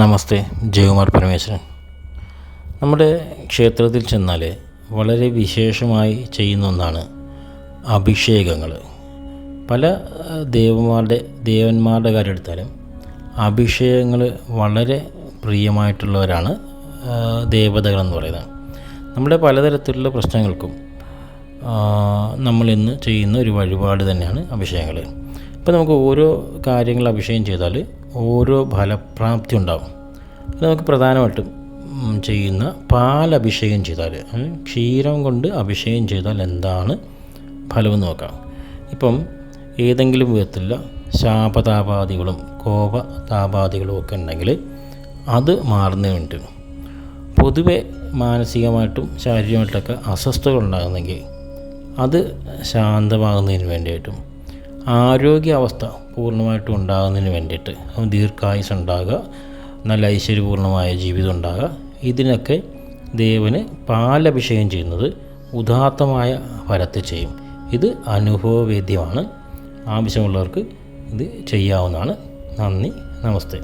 നമസ്തേ ജയകുമാർ പരമേശ്വരൻ. നമ്മുടെ ക്ഷേത്രത്തിൽ ചെന്നാൽ വളരെ വിശേഷമായി ചെയ്യുന്ന ഒന്നാണ് അഭിഷേകങ്ങൾ പല ദേവന്മാരുടെ ദേവന്മാരുടെ കാര്യം എടുത്താലും അഭിഷേകങ്ങൾ വളരെ പ്രിയമായിട്ടുള്ളവരാണ് ദേവതകളെന്ന് പറയുന്നത്. നമ്മുടെ പലതരത്തിലുള്ള പ്രശ്നങ്ങൾക്കും നമ്മളിന്ന് ചെയ്യുന്ന ഒരു വഴിപാട് തന്നെയാണ് അഭിഷേകങ്ങൾ. അപ്പോൾ നമുക്ക് ഓരോ കാര്യങ്ങൾ അഭിഷേകം ചെയ്താൽ ഓരോ ഫലപ്രാപ്തി ഉണ്ടാകും നമുക്ക് പ്രധാനമായിട്ടും ചെയ്യുന്ന പാലഭിഷേകം ചെയ്താൽ ക്ഷീരം കൊണ്ട് അഭിഷേകം ചെയ്താൽ എന്താണ് ഫലമെന്ന് നോക്കാം. ഇപ്പം ഏതെങ്കിലും വിധത്തിലുള്ള ശാപതാപാദികളും കോപതാപാദികളും ഒക്കെ ഉണ്ടെങ്കിൽ അത് മാറുന്ന വേണ്ടി പൊതുവെ മാനസികമായിട്ടും ശാരീരികമായിട്ടൊക്കെ അസ്വസ്ഥതകൾ ഉണ്ടാകുന്നെങ്കിൽ അത് ശാന്തമാകുന്നതിന് വേണ്ടിയിട്ടും ആരോഗ്യാവസ്ഥ പൂർണമായിട്ടും ഉണ്ടാകുന്നതിന് വേണ്ടിയിട്ട് ദീർഘായുസ് ഉണ്ടാകുക നല്ല ഐശ്വര്യപൂർണമായ ജീവിതം ഉണ്ടാകുക. ഇതിനൊക്കെ ദേവന് പാലഭിഷേകം ചെയ്യുന്നത് ഉദാത്തമായ ഫലത്തെ ചെയ്യും. ഇത് അനുഭവവേദ്യമാണ്. ആവശ്യമുള്ളവർക്ക് ഇത് ചെയ്യാവുന്നതാണ്. നന്ദി നമസ്തേ.